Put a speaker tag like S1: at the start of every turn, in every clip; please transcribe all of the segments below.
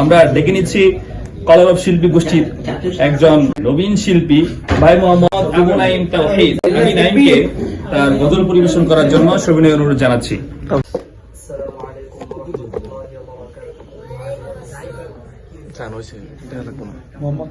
S1: আমরা ডেকে নিচ্ছি কলারব শিল্পী গোষ্ঠীর একজন নবীন শিল্পী ভাই মোহাম্মদ আবু নাইম তার পরিবেশন করার জন্য সবিনয় অনুরোধ জানাচ্ছি।
S2: মোহাম্মদ।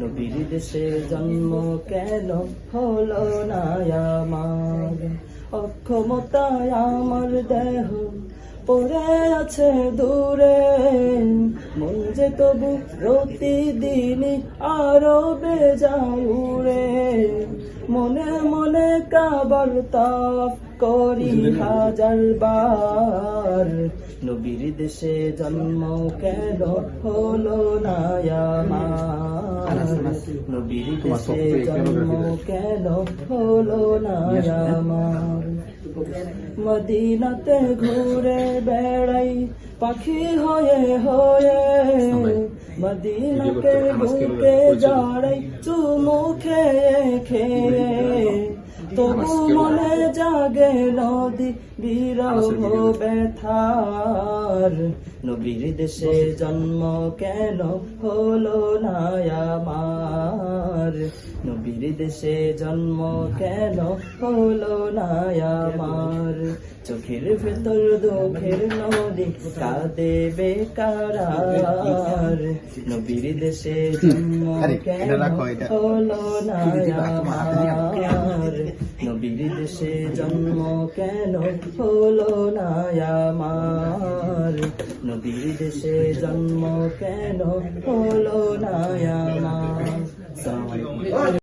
S2: নবীর দেশে জন্ম কেন হলো না আমার অক্ষমতায় আমার দেহ পড়ে আছে দূরে। মন যে তবু প্রতিদিন আরও বেজায় উড়ে। মনে মনে কাবার তাপ করি হাজার বার। নবীর দেশে জন্ম কেন হলো না আমার নবীর দেশে জন্ম কেন হলো না আমার মদিনাতে ঘুরে বেড়াই পাখি হয়ে হয়ে মদিনাকে ঘুরতে জড়াই চুমু খেয়ে খেয়ে জাগে নদী বিরহ ব্যথার। নবীর দেশে জন্ম কেন হলো না আমার নবীর দেশে জন্ম কেন হলো না আমার চোখের ভেতর দুঃখের নদী কাঁদে বেকার নবীর দেশে জন্ম কেন হলো না আমার নবীর দেশে জন্ম কেন হলো না আমার? নবীর দেশে জন্ম কেন হলো না আমার?